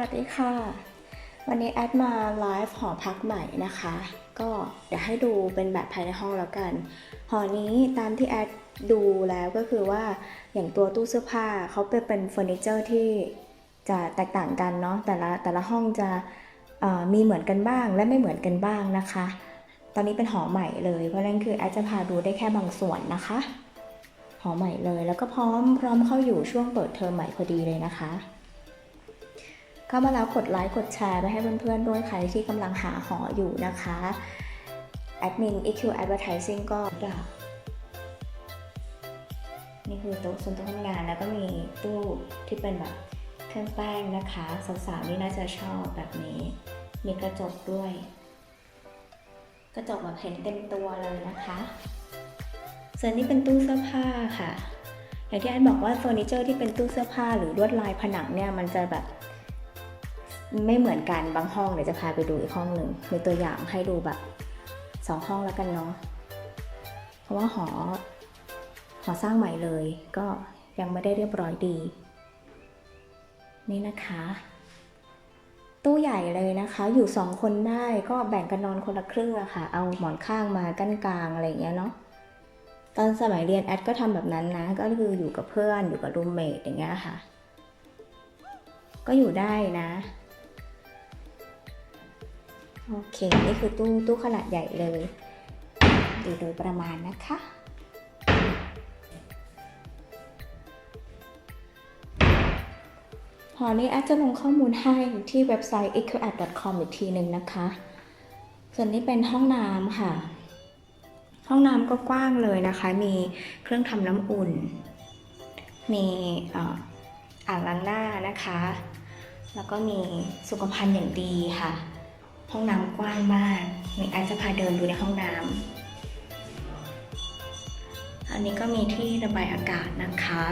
วัสดีค่ะ วันนี้แอดมาไลฟ์หอพักใหม่นะคะ ก็เดี๋ยวให้ดูเป็นแบบภายในห้องแล้วกัน หอนี้ตามที่แอดดูแล้วก็คือว่าอย่างตัวตู้เสื้อผ้าเขาเป็นเป็นเฟอร์นิเจอร์ที่จะแตกต่างกันเนาะแต่ละแต่ละห้องจะมีเหมือนกันบ้างและไม่เหมือนกันบ้างนะคะ ตอนนี้เป็นหอใหม่เลยเพราะฉะนั้นคือแอดจะพาดูได้แค่บางส่วนนะคะ หอใหม่เลยแล้วก็พร้อมพร้อมเข้าอยู่ช่วงเปิดเทอมใหม่พอดีเลยนะคะ เข้ามาแล้วกดไลค์กดแชร์ไปให้เพื่อนๆด้วยใครที่กำลังหาหออยู่นะคะแอดมิน EQ Advertising ก็ดับนี่คือโต๊ะส่วนโต๊ะทำงานแล้วก็มีตู้ที่เป็นแบบเครื่องแป้งนะคะสาวๆนี่น่าจะชอบแบบนี้ มีกระจกด้วย กระจกแบบเห็นเต็มตัวเลยนะคะ ส่วนนี้เป็นตู้เสื้อผ้าค่ะ อย่างที่แอนบอกว่าเฟอร์นิเจอร์ที่เป็นตู้เสื้อผ้าหรือลวดลายผนังเนี่ยมันจะแบบ ไม่เหมือนกันบางห้องเดี๋ยวจะพาไปดูอีกห้องหนึ่งมีตัวอย่างให้ดูแบบสองห้องแล้วกันเนาะเพราะว่าหอหอสร้างใหม่เลย ก็ยังไม่ได้เรียบร้อยดี นี่นะคะ ตู้ใหญ่เลยนะคะ อยู่สองคนได้ก็แบ่งกันนอนคนละครึ่งอะค่ะ เอาหมอนข้างมากั้นกลางอะไรอย่างเงี้ยเนาะตอนสมัยเรียนแอดก็ทำแบบนั้นนะ ก็คืออยู่กับเพื่อนอยู่กับรูมเมทอย่างเงี้ยค่ะ ก็อยู่ได้นะ โอเค นี่คือตู้ตู้ขนาดใหญ่เลยดูโดยประมาณนะคะ พอนี้แอดจะลงข้อมูลให้ที่เว็บไซต์ eqat.com อีกทีหนึ่งนะคะ ส่วนนี้เป็นห้องน้ำค่ะ ห้องน้ำก็กว้างเลยนะคะ มีเครื่องทำน้ำอุ่น มีอ่างล้างหน้านะคะ แล้วก็มีสุขภัณฑ์อย่างดีค่ะ ห้องน้ำกว้างมากมีอาจจะพาเดินดูในห้องน้ำอันนี้ก็มีที่ระบายอากาศนะคะ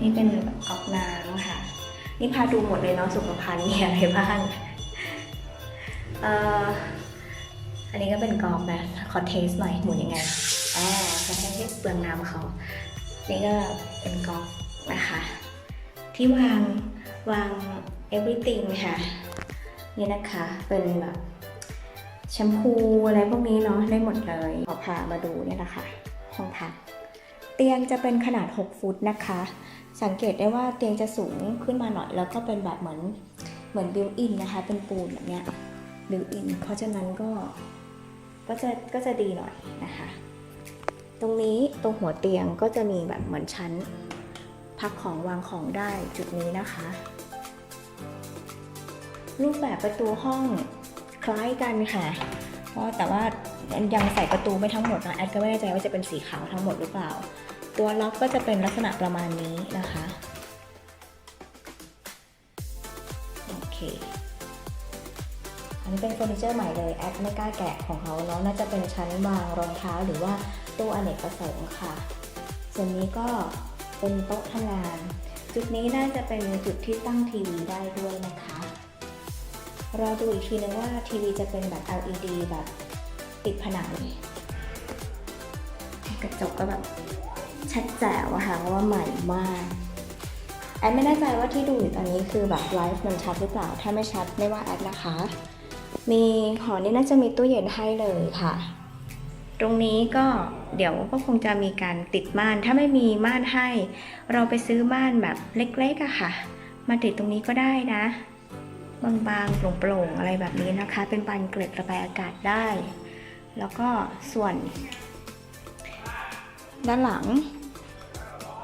นี่เป็นแบบก๊อกน้ำค่ะ นี่พาดูหมดเลยเนาะสุขภัณฑ์มีอะไรบ้างเอ่ออันนี้ก็เป็นกองแบบขอเทสหน่อยหมุนยังไงอ่าจะให้เปลืองน้ำเขา นี่ก็เป็นกองนะคะ ที่วาง วาง everything ค่ะ นี่นะคะเป็นแบบแชมพูอะไรพวกนี้เนาะได้หมดเลยขอพามาดูเนี่ยแหละคะห้องพักเตียงจะเป็นขนาด 6 ฟุตนะคะ สังเกตได้ว่าเตียงจะสูงขึ้นมาหน่อย แล้วก็เป็นแบบเหมือนเหมือนบิวอินนะคะ เป็นปูนแบบเนี้ยบิวอินเพราะฉะนั้นก็ก็จะก็จะดีหน่อยนะคะ ตรงนี้ตรงหัวเตียงก็จะมีแบบเหมือนชั้น พักของวางของได้จุดนี้นะคะ รูปแบบประตูห้องคล้ายกันค่ะ เพราะแต่ว่ายังใส่ประตูไม่ทั้งหมดนะแอดก็ไม่แน่ใจว่าจะเป็นสีขาวทั้งหมดหรือเปล่า ตัวล็อกก็จะเป็นลักษณะประมาณนี้นะคะโอเคอันนี้เป็นเฟอร์นิเจอร์ใหม่เลยแอดไม่กล้าแกะของเขาเนาะน่าจะเป็นชั้นวางรองเท้าหรือว่าตู้อเนกประสงค์ค่ะ ส่วนนี้ก็ เป็นโต๊ะทำงาน จุดนี้น่าจะเป็นจุดที่ตั้งทีวีได้ด้วยนะคะ รอดูอีกทีนึงว่าทีวีจะเป็นแบบ LED แบบติดผนังกระจกก็แบบชัดแจ๋วอะค่ะเพราะว่าใหม่มากแอดไม่แน่ใจว่าที่ดูอยู่ตอนนี้คือแบบไลฟ์มันชัดหรือเปล่า ถ้าไม่ชัดไม่ว่าแอดนะคะ มีหอนี้น่าจะมีตู้เย็นให้เลยค่ะ ตรงนี้ก็เดี๋ยวก็คงจะมีการติดม่าน ถ้าไม่มีม่านให้ เราไปซื้อม่านแบบเล็กๆอะค่ะ มาติดตรงนี้ก็ได้นะ บางๆโปร่งๆอะไรแบบนี้นะคะ เป็นบานเกล็ดระบายอากาศได้ แล้วก็ส่วน ด้านหลัง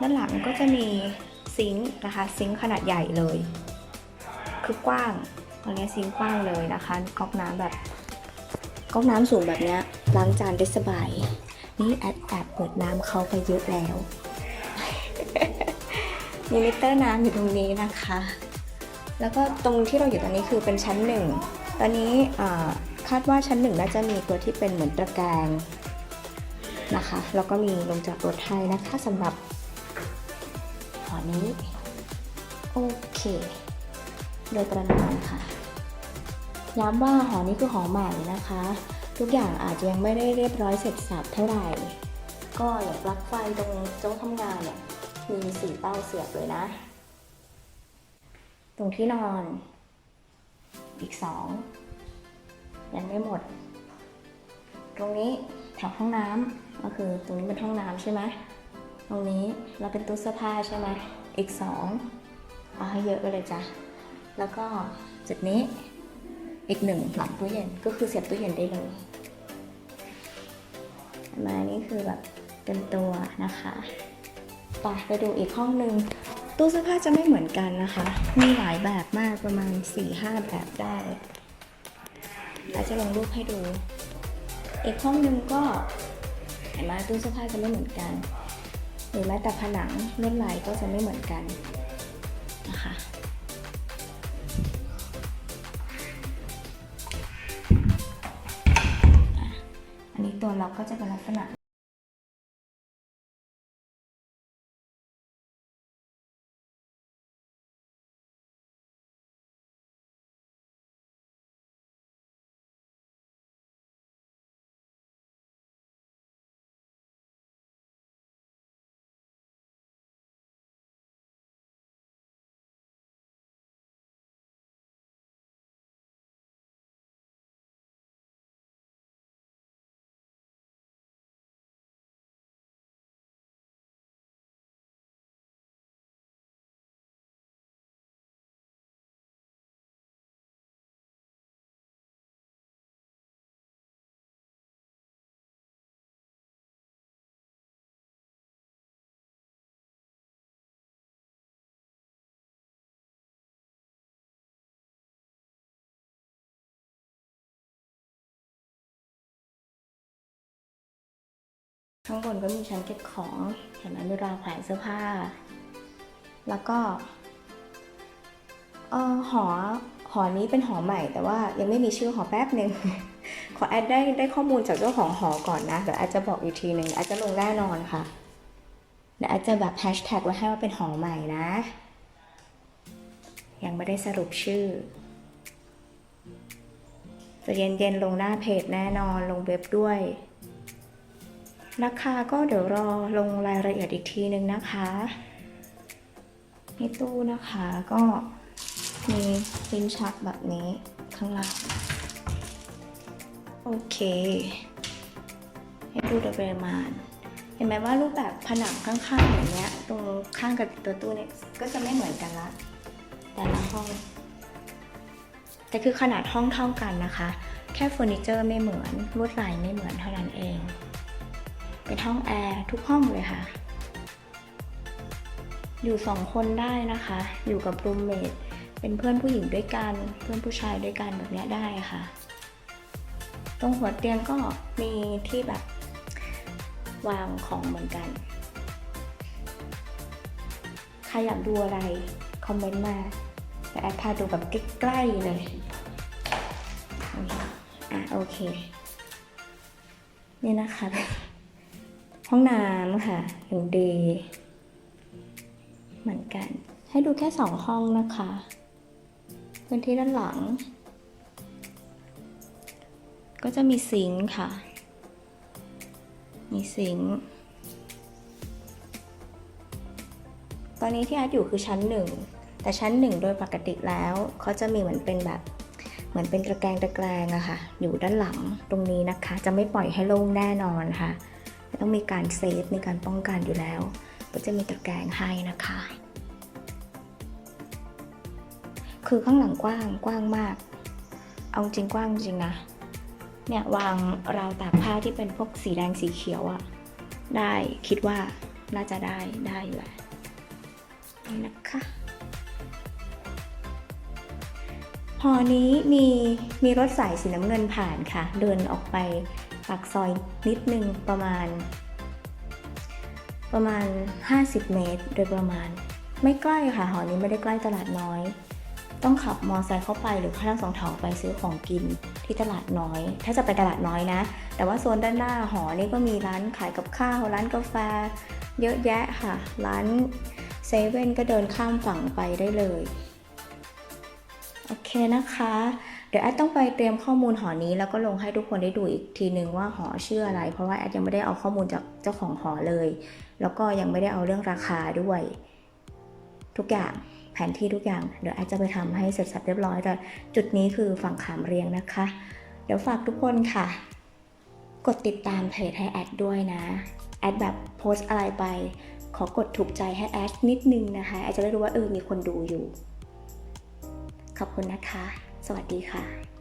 ด้านหลังก็จะมีซิงค์นะคะ ซิงค์ขนาดใหญ่เลย คือกว้างตรงนี้ซิงค์กว้างเลยนะคะก๊อกน้ำแบบ ก๊อกน้ำสูงแบบเนี้ยล้างจานได้สบาย นี่แอดแอบเปิดน้ำเขาไปเยอะแล้ว มีมิเตอร์น้ำอยู่ตรงนี้นะคะ แล้วก็ตรงที่เราอยู่ตอนนี้คือเป็นชั้นหนึ่ง ตอนนี้คาดว่าชั้นหนึ่งน่าจะมีตัวที่เป็นเหมือนตะแกรงนะคะ แล้วก็มีลงจากรถให้นะคะสำหรับหอนี้ โอเค โดยประมาณค่ะ ย้ำว่าหอนี้คือหอใหม่นะคะ ทุกอย่างอาจจะยังไม่ได้เรียบร้อยเสร็จสับเท่าไหร่ ก็อย่างปลั๊กไฟตรงโต๊ะทำงานเนี่ยมีสีเต้าเสียบเลยนะ ตรงที่นอน อีกสองยังไม่หมด ตรงนี้แถวห้องน้ำก็คือตรงนี้เป็นห้องน้ำใช่ไหมตรงนี้เราเป็นตู้เสื้อผ้าใช่ไหมอีกสองเอาให้เยอะไปเลยจ้ะ แล้วก็จุดนี้ อีกหนึ่งหลังตู้เย็นก็คือเสียบตู้เย็นได้เลยเห็นไหมานี่คือแบบเต็มตัวนะคะไปไปดูอีกห้องหนึ่งตู้เสื้อผ้าจะไม่เหมือนกันนะคะ มีหลายแบบมากประมาณ 4-5 แบบได้เราจะลงรูปให้ดู อีกห้องหนึ่งก็เห็นไหมตู้เสื้อผ้าจะไม่เหมือนกัน หรือแม้แต่ผนังลวดลายก็จะไม่เหมือนกันนะคะ กก็จะเป็นลักษณะ ข้างบนก็มีชั้นเก็บของเห็นไหมมีราวแขวนเสื้อผ้า แล้วก็เออหอหอนี้เป็นหอใหม่ แต่ว่ายังไม่มีชื่อหอแป๊บหนึ่งขอแอดได้ได้ข้อมูลจากเจ้าของหอก่อนนะเดี๋ยวอาจจะบอกอีกทีหนึ่งอาจจะลงแน่นอนค่ะเดี๋ยวอาจจะแบบแฮชแท็กไว้ให้ว่าเป็นหอใหม่นะ ยังไม่ได้สรุปชื่อจะเย็นๆลงหน้าเพจแน่นอนลงเว็บด้วย ราคาก็เดี๋ยวรอลงรายละเอียดอีกทีนึงนะคะนี่ตู้นะคะก็มีลิ้นชักแบบนี้ข้างหลังโอเค ให้ดูโดยประมาณ เห็นไหมว่ารูปแบบผนังข้างๆอย่างเนี้ย ตรงข้างกับตัวตู้เนี่ยก็จะไม่เหมือนกันละ แต่ละห้อง แต่คือขนาดห้องเท่ากันนะคะ แค่เฟอร์นิเจอร์ไม่เหมือนลวดลายไม่เหมือนเท่านั้นเอง เป็นห้องแอร์ทุกห้องเลยค่ะ อยู่สองคนได้นะคะ อยู่กับรูมเมทเป็นเพื่อนผู้หญิงด้วยกัน เพื่อนผู้ชายด้วยกันแบบนี้ได้ค่ะ ตรงหัวเตียงก็มีที่แบบวางของเหมือนกัน ใครอยากดูอะไร คอมเมนต์มาแต่แอดพาดูแบบใกล้ๆเลย อะโอเค นี่นะคะ ห้องน้ำค่ะอย่างดีเหมือนกัน ให้ดูแค่สองห้องนะคะ พื้นที่ด้านหลัง ก็จะมีซิงค์ค่ะ มีซิงค์ตอนนี้ที่อาร์ตอยู่คือชั้นหนึ่งแต่ชั้นหนึ่งโดยปกติแล้วเขาจะมีเหมือนเป็นแบบเหมือนเป็นตะแกรงตะแกรงอะค่ะ อยู่ด้านหลังตรงนี้นะคะ จะไม่ปล่อยให้โล่งแน่นอนค่ะ ต้องมีการเซฟมีการป้องกันอยู่แล้ว ก็จะมีตะแกรงให้นะคะ คือข้างหลังกว้างกว้างมาก เอาจริงกว้างจริงนะ เนี่ยวางราวตากผ้าที่เป็นพวกสีแดงสีเขียวอะได้คิดว่าน่าจะได้ได้อยู่แหละนี่นะคะหอนี้มีมีรถสายสีน้ำเงินผ่านค่ะ เดินออกไป ปากซอยนิดนึงประมาณ ประมาณ 50 เมตร โดยประมาณ ไม่ใกล้ค่ะหอนี้ไม่ได้ใกล้ตลาดน้อย ต้องขับมอเตอร์ไซค์เข้าไปหรือข้ามสองแถวไปซื้อของกินที่ตลาดน้อย ถ้าจะไปตลาดน้อยนะ แต่ว่าโซนด้านหน้าหอนี้ก็มีร้านขายกับข้าว ร้านกาแฟ เยอะแยะค่ะ ร้านเซเว่นก็เดินข้ามฝั่งไปได้เลย โอเคนะคะ ดี๋ยวแอดต้องไปเตรียมข้อมูลหอนี้ แล้วก็ลงให้ทุกคนได้ดูอีกทีนึงว่าหอชื่ออะไร เพราะว่าแอดยังไม่ได้เอาข้อมูลจากเจ้าของหอเลย แล้วก็ยังไม่ได้เอาเรื่องราคาด้วย ทุกอย่างแผนที่ทุกอย่าง เดี๋ยวแอดจะไปทำให้เสร็จสับเรียบร้อยแต่จุดนี้คือฝั่งขามเรียงนะคะ เดี๋ยวฝากทุกคนค่ะ กดติดตามเพจให้แอดด้วยนะแอดแบบโพสอะไรไป ขอกดถูกใจให้แอดนิดนึงนะคะแอดจะได้รู้ว่าเออมีคนดูอยู่ ขอบคุณนะคะ สวัสดีค่ะ